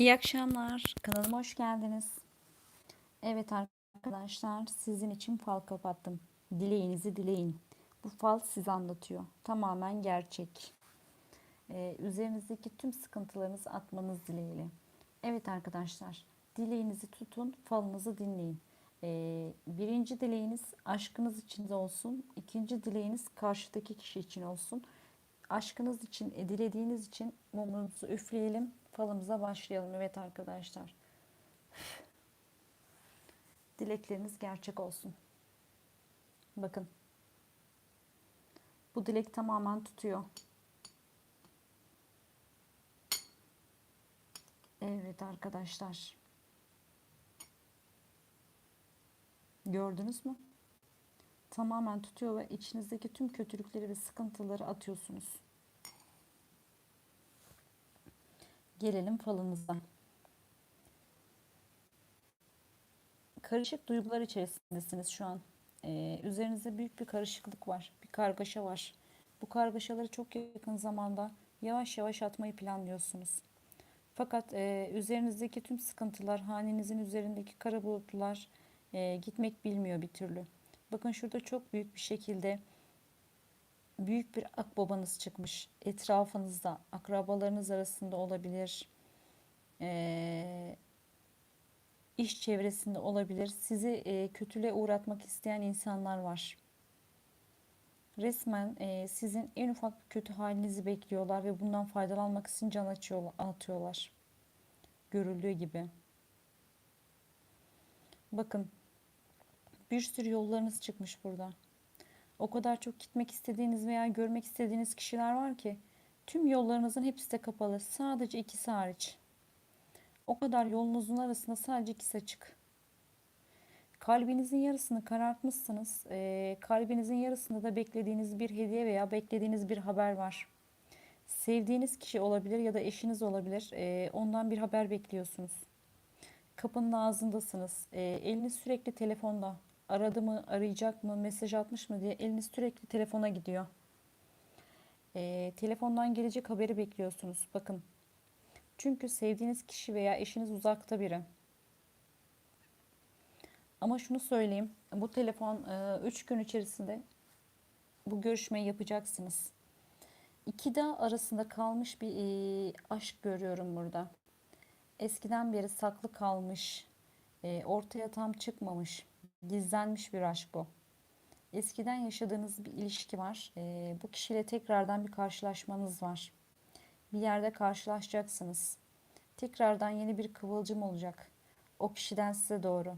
İyi akşamlar. Kanalıma hoş geldiniz. Evet arkadaşlar sizin için fal kapattım. Dileğinizi dileyin. Bu fal size anlatıyor. Tamamen gerçek. Ee, üzerinizdeki tüm sıkıntılarınızı atmanız dileğiyle. Evet arkadaşlar dileğinizi tutun falınızı dinleyin. Ee, birinci dileğiniz aşkınız için olsun. İkinci dileğiniz karşıdaki kişi için olsun. Aşkınız için, dilediğiniz için mumunuzu üfleyelim. Falımıza başlayalım. Evet arkadaşlar. Dilekleriniz gerçek olsun. Bakın. Bu dilek tamamen tutuyor. Evet arkadaşlar. Gördünüz mü? Tamamen tutuyor ve içinizdeki tüm kötülükleri ve sıkıntıları atıyorsunuz. Gelelim falınıza. Karışık duygular içerisindesiniz şu an. Ee, üzerinizde büyük bir karışıklık var. Bir kargaşa var. Bu kargaşaları çok yakın zamanda yavaş yavaş atmayı planlıyorsunuz. Fakat e, üzerinizdeki tüm sıkıntılar, hanenizin üzerindeki kara bulutlar e, gitmek bilmiyor bir türlü. Bakın şurada çok büyük bir şekilde büyük bir akbabanız çıkmış. Etrafınızda, akrabalarınız arasında olabilir. Ee, iş çevresinde olabilir. Sizi e, kötülüğe uğratmak isteyen insanlar var. Resmen e, sizin en ufak kötü halinizi bekliyorlar ve bundan faydalanmak için can açıyorlar, atıyorlar. Görüldüğü gibi. Bakın bir sürü yollarınız çıkmış burada. O kadar çok gitmek istediğiniz veya görmek istediğiniz kişiler var ki tüm yollarınızın hepsi de kapalı. Sadece ikisi hariç. O kadar yolunuzun arasında sadece ikisi açık. Kalbinizin yarısını karartmışsınız. E, kalbinizin yarısında da beklediğiniz bir hediye veya beklediğiniz bir haber var. Sevdiğiniz kişi olabilir ya da eşiniz olabilir. E, ondan bir haber bekliyorsunuz. Kapının ağzındasınız. E, eliniz sürekli telefonda aradı mı, arayacak mı, mesaj atmış mı diye eliniz sürekli telefona gidiyor. E, telefondan gelecek haberi bekliyorsunuz. Bakın. Çünkü sevdiğiniz kişi veya eşiniz uzakta biri. Ama şunu söyleyeyim. Bu telefon 3 e, gün içerisinde bu görüşmeyi yapacaksınız. İki dağ arasında kalmış bir e, aşk görüyorum burada. Eskiden beri saklı kalmış, e, ortaya tam çıkmamış Gizlenmiş bir aşk bu. Eskiden yaşadığınız bir ilişki var. E, bu kişiyle tekrardan bir karşılaşmanız var. Bir yerde karşılaşacaksınız. Tekrardan yeni bir kıvılcım olacak. O kişiden size doğru.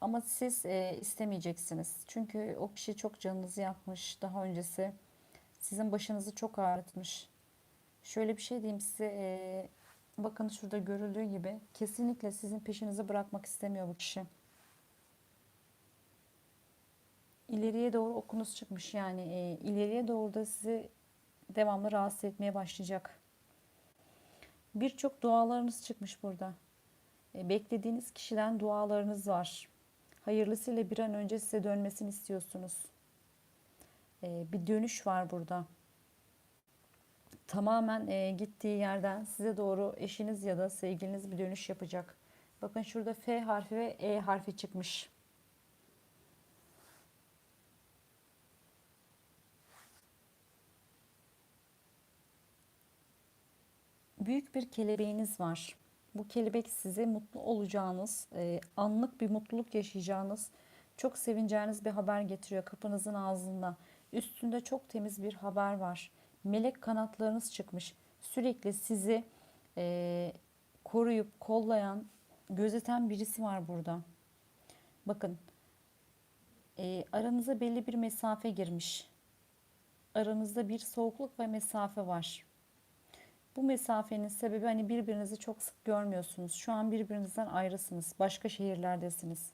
Ama siz e, istemeyeceksiniz. Çünkü o kişi çok canınızı yakmış. Daha öncesi sizin başınızı çok ağrıtmış. Şöyle bir şey diyeyim size. E, bakın şurada görüldüğü gibi kesinlikle sizin peşinizi bırakmak istemiyor bu kişi. İleriye doğru okunuz çıkmış yani e, ileriye doğru da sizi devamlı rahatsız etmeye başlayacak. Birçok dualarınız çıkmış burada. E, beklediğiniz kişiden dualarınız var. Hayırlısıyla bir an önce size dönmesini istiyorsunuz. E, bir dönüş var burada. Tamamen e, gittiği yerden size doğru eşiniz ya da sevgiliniz bir dönüş yapacak. Bakın şurada F harfi ve E harfi çıkmış. Büyük bir kelebeğiniz var. Bu kelebek size mutlu olacağınız, e, anlık bir mutluluk yaşayacağınız, çok sevineceğiniz bir haber getiriyor kapınızın ağzında. Üstünde çok temiz bir haber var. Melek kanatlarınız çıkmış. Sürekli sizi e, koruyup kollayan, gözeten birisi var burada. Bakın, e, aranıza belli bir mesafe girmiş. Aranızda bir soğukluk ve mesafe var. Bu mesafenin sebebi hani birbirinizi çok sık görmüyorsunuz. Şu an birbirinizden ayrısınız. Başka şehirlerdesiniz.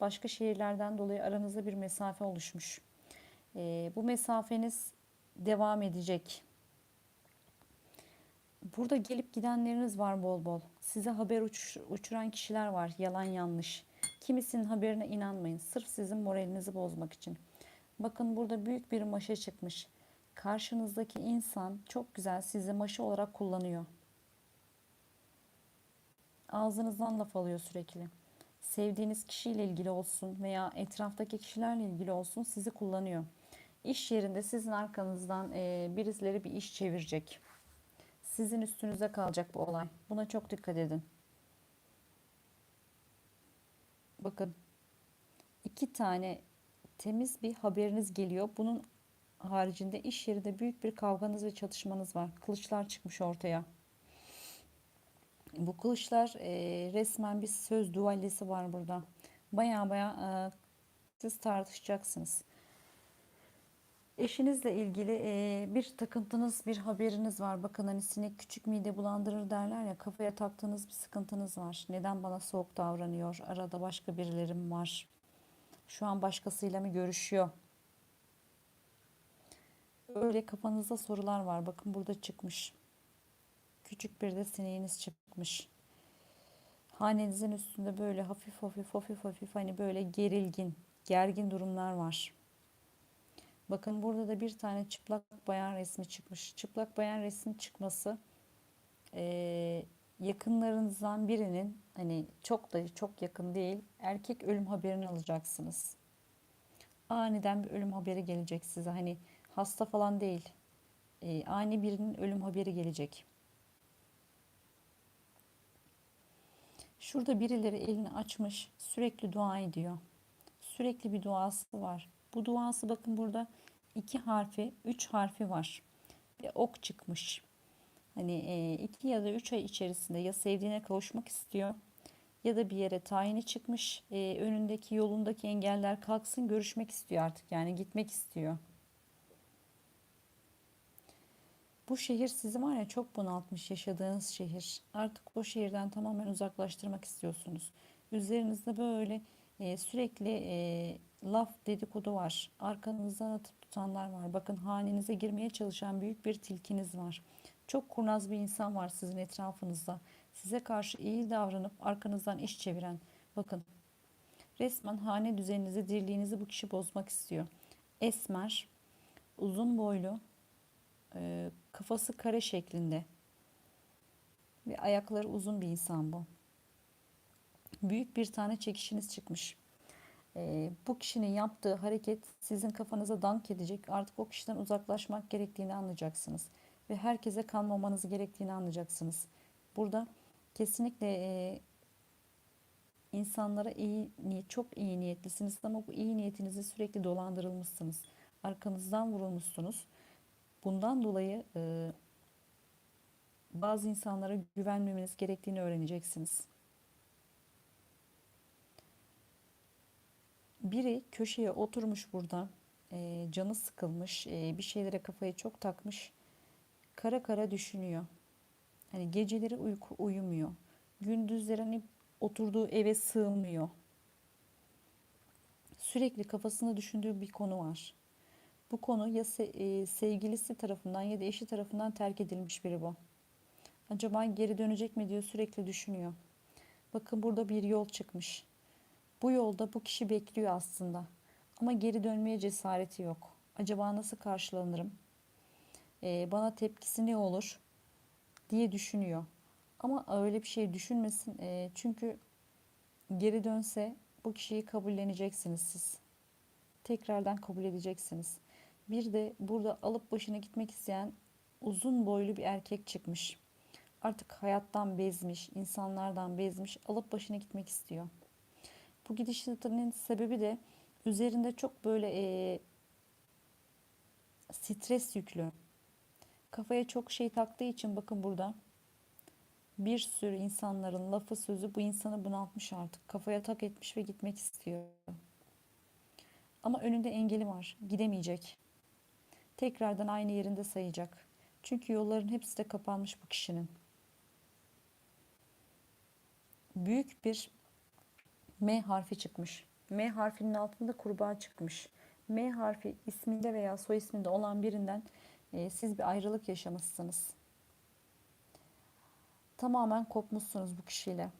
Başka şehirlerden dolayı aranızda bir mesafe oluşmuş. Ee, bu mesafeniz devam edecek. Burada gelip gidenleriniz var bol bol. Size haber uç, uçuran kişiler var. Yalan yanlış. Kimisinin haberine inanmayın. Sırf sizin moralinizi bozmak için. Bakın burada büyük bir maşa çıkmış karşınızdaki insan çok güzel sizi maşı olarak kullanıyor. Ağzınızdan laf alıyor sürekli. Sevdiğiniz kişiyle ilgili olsun veya etraftaki kişilerle ilgili olsun sizi kullanıyor. İş yerinde sizin arkanızdan e, birileri bir iş çevirecek. Sizin üstünüze kalacak bu olay. Buna çok dikkat edin. Bakın iki tane temiz bir haberiniz geliyor. Bunun haricinde iş yerinde büyük bir kavganız ve çatışmanız var. Kılıçlar çıkmış ortaya. Bu kılıçlar e, resmen bir söz duvallesi var burada. Baya baya e, siz tartışacaksınız. Eşinizle ilgili e, bir takıntınız, bir haberiniz var. Bakın hani sinek küçük mide bulandırır derler ya kafaya taktığınız bir sıkıntınız var. Neden bana soğuk davranıyor? Arada başka birilerim var. Şu an başkasıyla mı görüşüyor? Öyle kafanızda sorular var. Bakın burada çıkmış. Küçük bir de sineğiniz çıkmış. Hanenizin üstünde böyle hafif hafif hafif hafif hani böyle gerilgin, gergin durumlar var. Bakın burada da bir tane çıplak bayan resmi çıkmış. Çıplak bayan resmi çıkması eee, yakınlarınızdan birinin hani çok da çok yakın değil erkek ölüm haberini alacaksınız. Aniden bir ölüm haberi gelecek size. Hani hasta falan değil. Eee, ani birinin ölüm haberi gelecek. Şurada birileri elini açmış, sürekli dua ediyor. Sürekli bir duası var. Bu duası bakın burada iki harfi, üç harfi var. Ve ok çıkmış. Hani e, iki ya da üç ay içerisinde ya sevdiğine kavuşmak istiyor ya da bir yere tayini çıkmış. E, önündeki yolundaki engeller kalksın görüşmek istiyor artık yani gitmek istiyor. Bu şehir sizi var ya çok bunaltmış yaşadığınız şehir. Artık o şehirden tamamen uzaklaştırmak istiyorsunuz. Üzerinizde böyle e, sürekli e, laf dedikodu var. Arkanızdan atıp tutanlar var. Bakın hanenize girmeye çalışan büyük bir tilkiniz var. Çok kurnaz bir insan var sizin etrafınızda. Size karşı iyi davranıp arkanızdan iş çeviren. Bakın resmen hane düzeninizi, dirliğinizi bu kişi bozmak istiyor. Esmer, uzun boylu, e, kafası kare şeklinde ve ayakları uzun bir insan bu. Büyük bir tane çekişiniz çıkmış. E, bu kişinin yaptığı hareket sizin kafanıza dank edecek. Artık o kişiden uzaklaşmak gerektiğini anlayacaksınız. Ve herkese kanmamanız gerektiğini anlayacaksınız. Burada kesinlikle e, insanlara iyi niyet, çok iyi niyetlisiniz ama bu iyi niyetinizi sürekli dolandırılmışsınız. Arkanızdan vurulmuşsunuz. Bundan dolayı e, bazı insanlara güvenmemeniz gerektiğini öğreneceksiniz. Biri köşeye oturmuş burada, e, canı sıkılmış, e, bir şeylere kafayı çok takmış, kara kara düşünüyor. Hani geceleri uyku uyumuyor. Gündüzleri hani oturduğu eve sığmıyor. Sürekli kafasında düşündüğü bir konu var. Bu konu ya e, sevgilisi tarafından ya da eşi tarafından terk edilmiş biri bu. Acaba geri dönecek mi diyor sürekli düşünüyor. Bakın burada bir yol çıkmış. Bu yolda bu kişi bekliyor aslında. Ama geri dönmeye cesareti yok. Acaba nasıl karşılanırım? Ee, bana tepkisi ne olur? diye düşünüyor. Ama öyle bir şey düşünmesin. Ee, çünkü geri dönse bu kişiyi kabulleneceksiniz siz. Tekrardan kabul edeceksiniz. Bir de burada alıp başına gitmek isteyen uzun boylu bir erkek çıkmış. Artık hayattan bezmiş, insanlardan bezmiş, alıp başına gitmek istiyor. Bu gidişinin sebebi de üzerinde çok böyle e, stres yüklü. Kafaya çok şey taktığı için bakın burada bir sürü insanların lafı sözü bu insanı bunaltmış artık. Kafaya tak etmiş ve gitmek istiyor. Ama önünde engeli var. Gidemeyecek. Tekrardan aynı yerinde sayacak. Çünkü yolların hepsi de kapanmış bu kişinin. Büyük bir M harfi çıkmış. M harfinin altında kurbağa çıkmış. M harfi isminde veya soy isminde olan birinden e, siz bir ayrılık yaşamışsınız. Tamamen kopmuşsunuz bu kişiyle.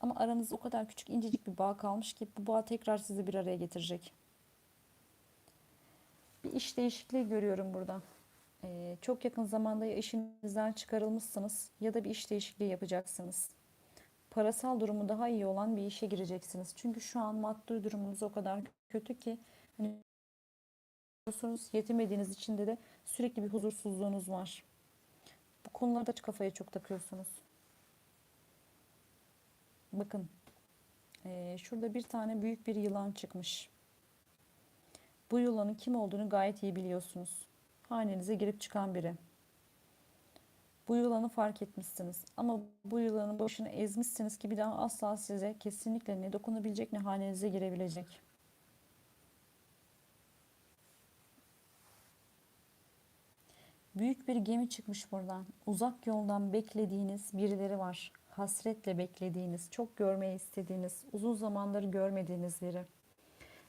Ama aranızda o kadar küçük incecik bir bağ kalmış ki bu bağ tekrar sizi bir araya getirecek. Bir iş değişikliği görüyorum burada. Ee, çok yakın zamanda ya işinizden çıkarılmışsınız ya da bir iş değişikliği yapacaksınız. Parasal durumu daha iyi olan bir işe gireceksiniz. Çünkü şu an maddi durumunuz o kadar kötü ki hani yetemediğiniz için de sürekli bir huzursuzluğunuz var. Bu konularda kafaya çok takıyorsunuz. Bakın ee, şurada bir tane büyük bir yılan çıkmış. Bu yılanın kim olduğunu gayet iyi biliyorsunuz. Hanenize girip çıkan biri. Bu yılanı fark etmişsiniz. Ama bu yılanın başını ezmişsiniz ki bir daha asla size kesinlikle ne dokunabilecek ne hanenize girebilecek. Büyük bir gemi çıkmış buradan. Uzak yoldan beklediğiniz birileri var. Hasretle beklediğiniz, çok görmeyi istediğiniz, uzun zamandır görmediğiniz biri.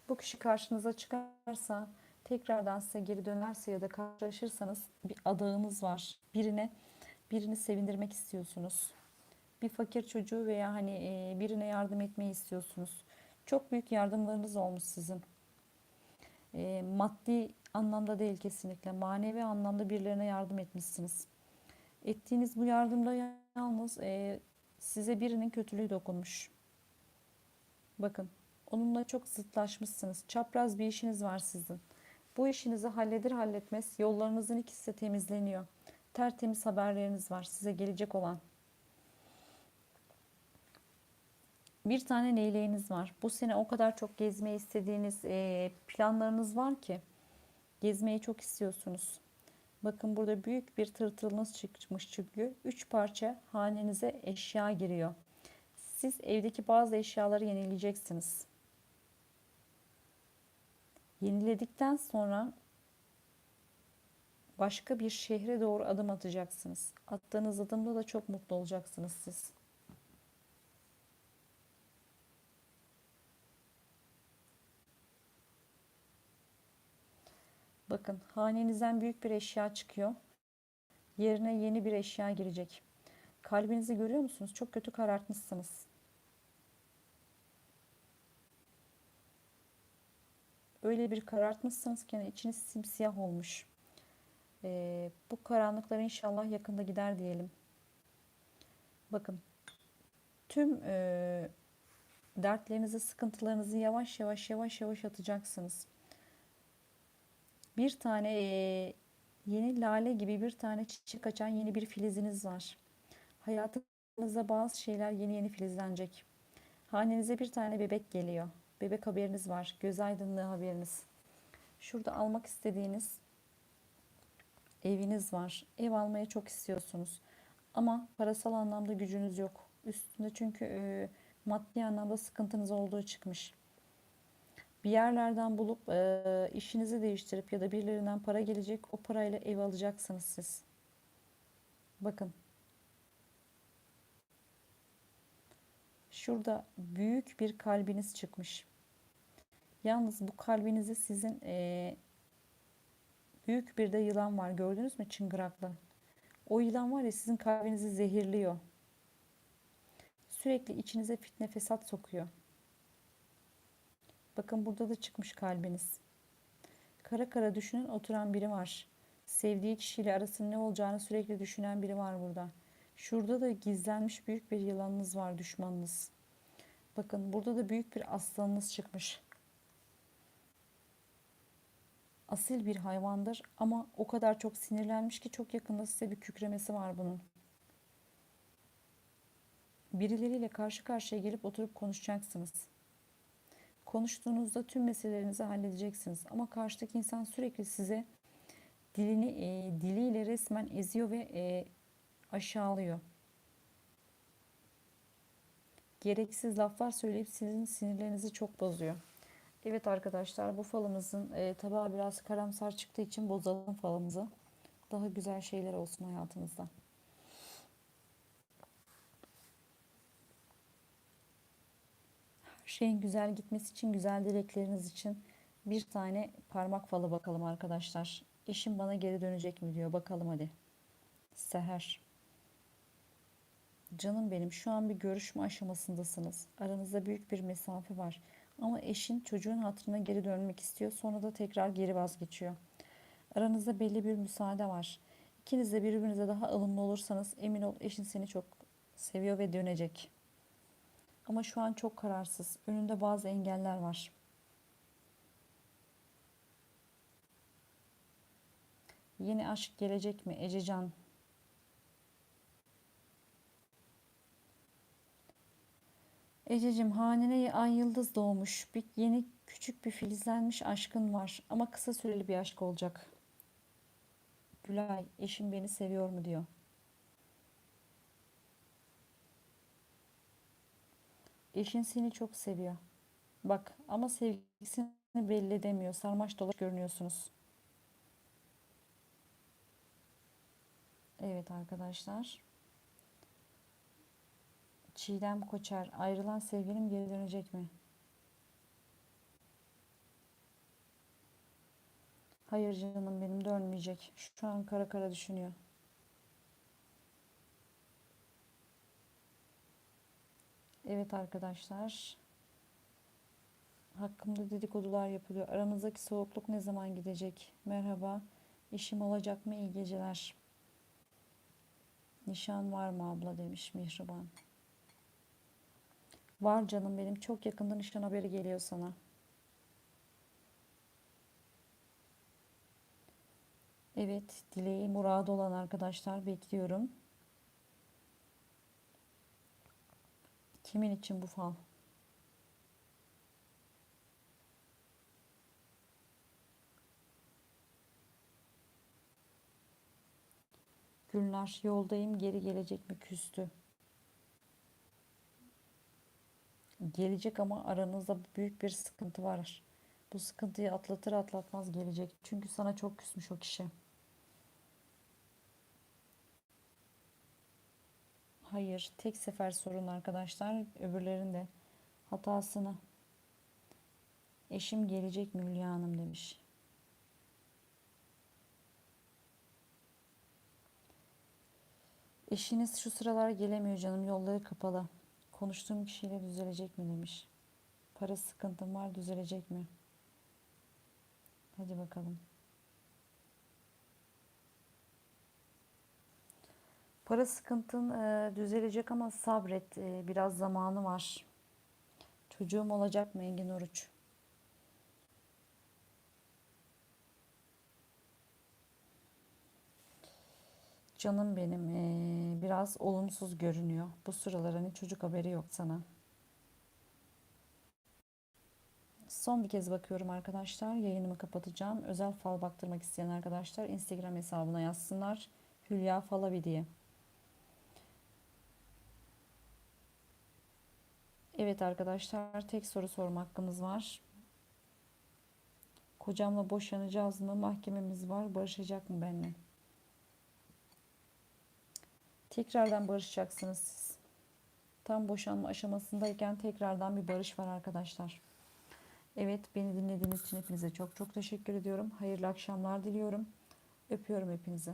Bu kişi karşınıza çıkarsa, tekrardan size geri dönerse ya da karşılaşırsanız bir adağınız var. Birine birini sevindirmek istiyorsunuz. Bir fakir çocuğu veya hani e, birine yardım etmeyi istiyorsunuz. Çok büyük yardımlarınız olmuş sizin. E, maddi anlamda değil kesinlikle. Manevi anlamda birilerine yardım etmişsiniz. Ettiğiniz bu yardımda yalnız e, size birinin kötülüğü dokunmuş. Bakın onunla çok zıtlaşmışsınız. Çapraz bir işiniz var sizin. Bu işinizi halleder halletmez yollarınızın ikisi de temizleniyor. Tertemiz haberleriniz var size gelecek olan. Bir tane leyleğiniz var. Bu sene o kadar çok gezmeyi istediğiniz e, planlarınız var ki. Gezmeyi çok istiyorsunuz. Bakın burada büyük bir tırtılınız çıkmış çünkü. Üç parça hanenize eşya giriyor. Siz evdeki bazı eşyaları yenileyeceksiniz. Yeniledikten sonra başka bir şehre doğru adım atacaksınız. Attığınız adımda da çok mutlu olacaksınız siz. Bakın hanenizden büyük bir eşya çıkıyor. Yerine yeni bir eşya girecek. Kalbinizi görüyor musunuz? Çok kötü karartmışsınız. Öyle bir karartmışsınız ki yani içiniz simsiyah olmuş. Ee, bu karanlıklar inşallah yakında gider diyelim. Bakın tüm e, dertlerinizi, sıkıntılarınızı yavaş yavaş yavaş yavaş atacaksınız. Bir tane e, yeni lale gibi bir tane çiçek açan yeni bir filiziniz var. Hayatınızda bazı şeyler yeni yeni filizlenecek. Hanenize bir tane bebek geliyor. Bebek haberiniz var. Göz aydınlığı haberiniz. Şurada almak istediğiniz eviniz var. Ev almaya çok istiyorsunuz. Ama parasal anlamda gücünüz yok. Üstünde çünkü e, maddi anlamda sıkıntınız olduğu çıkmış. Bir yerlerden bulup e, işinizi değiştirip ya da birilerinden para gelecek. O parayla ev alacaksınız siz. Bakın. Şurada büyük bir kalbiniz çıkmış. Yalnız bu kalbinizi sizin e, büyük bir de yılan var. Gördünüz mü çıngıraklı? O yılan var ya sizin kalbinizi zehirliyor. Sürekli içinize fitne fesat sokuyor. Bakın burada da çıkmış kalbiniz. Kara kara düşünün oturan biri var. Sevdiği kişiyle arasının ne olacağını sürekli düşünen biri var burada. Şurada da gizlenmiş büyük bir yılanınız var düşmanınız. Bakın burada da büyük bir aslanınız çıkmış. Asil bir hayvandır ama o kadar çok sinirlenmiş ki çok yakında size bir kükremesi var bunun. Birileriyle karşı karşıya gelip oturup konuşacaksınız. Konuştuğunuzda tüm meselelerinizi halledeceksiniz. Ama karşıdaki insan sürekli size dilini e, diliyle resmen eziyor ve e, aşağılıyor. Gereksiz laflar söyleyip sizin sinirlerinizi çok bozuyor. Evet arkadaşlar bu falımızın e, tabağı biraz karamsar çıktığı için bozalım falımızı. Daha güzel şeyler olsun hayatınızda. Her şeyin güzel gitmesi için, güzel dilekleriniz için bir tane parmak falı bakalım arkadaşlar. Eşim bana geri dönecek mi diyor. Bakalım hadi. Seher. Canım benim şu an bir görüşme aşamasındasınız. Aranızda büyük bir mesafe var. Ama eşin çocuğun hatırına geri dönmek istiyor. Sonra da tekrar geri vazgeçiyor. Aranızda belli bir müsaade var. İkiniz de birbirinize daha ılımlı olursanız emin ol eşin seni çok seviyor ve dönecek. Ama şu an çok kararsız. Önünde bazı engeller var. Yeni aşk gelecek mi Ececan? Ececiğim hanene ay yıldız doğmuş. Bir yeni küçük bir filizlenmiş aşkın var. Ama kısa süreli bir aşk olacak. Gülay eşim beni seviyor mu diyor. Eşin seni çok seviyor. Bak ama sevgisini belli edemiyor. Sarmaş dolaş görünüyorsunuz. Evet arkadaşlar. Çiğdem Koçer. Ayrılan sevgilim geri dönecek mi? Hayır canım benim dönmeyecek. Şu an kara kara düşünüyor. Evet arkadaşlar. Hakkımda dedikodular yapılıyor. Aramızdaki soğukluk ne zaman gidecek? Merhaba. İşim olacak mı? İyi geceler. Nişan var mı abla demiş Mihriban. Var canım benim. Çok yakında nişan haberi geliyor sana. Evet, dileği muradı olan arkadaşlar bekliyorum. Kimin için bu fal? Gülnar yoldayım geri gelecek mi küstü? Gelecek ama aranızda büyük bir sıkıntı var. Bu sıkıntıyı atlatır atlatmaz gelecek. Çünkü sana çok küsmüş o kişi. Hayır, tek sefer sorun arkadaşlar. Öbürlerinde hatasını. Eşim gelecek mi Hülya Hanım demiş. Eşiniz şu sıralar gelemiyor canım. Yolları kapalı. Konuştuğum kişiyle düzelecek mi demiş. Para sıkıntım var düzelecek mi? Hadi bakalım. Para sıkıntın e, düzelecek ama sabret. E, biraz zamanı var. Çocuğum olacak mı Engin Oruç? Canım benim e, biraz olumsuz görünüyor. Bu sıralar hani çocuk haberi yok sana. Son bir kez bakıyorum arkadaşlar. Yayınımı kapatacağım. Özel fal baktırmak isteyen arkadaşlar Instagram hesabına yazsınlar. Hülya Falabi diye. Evet arkadaşlar tek soru sorma hakkımız var. Kocamla boşanacağız mı? Mahkememiz var. Barışacak mı benimle? Tekrardan barışacaksınız siz. Tam boşanma aşamasındayken tekrardan bir barış var arkadaşlar. Evet beni dinlediğiniz için hepinize çok çok teşekkür ediyorum. Hayırlı akşamlar diliyorum. Öpüyorum hepinizi.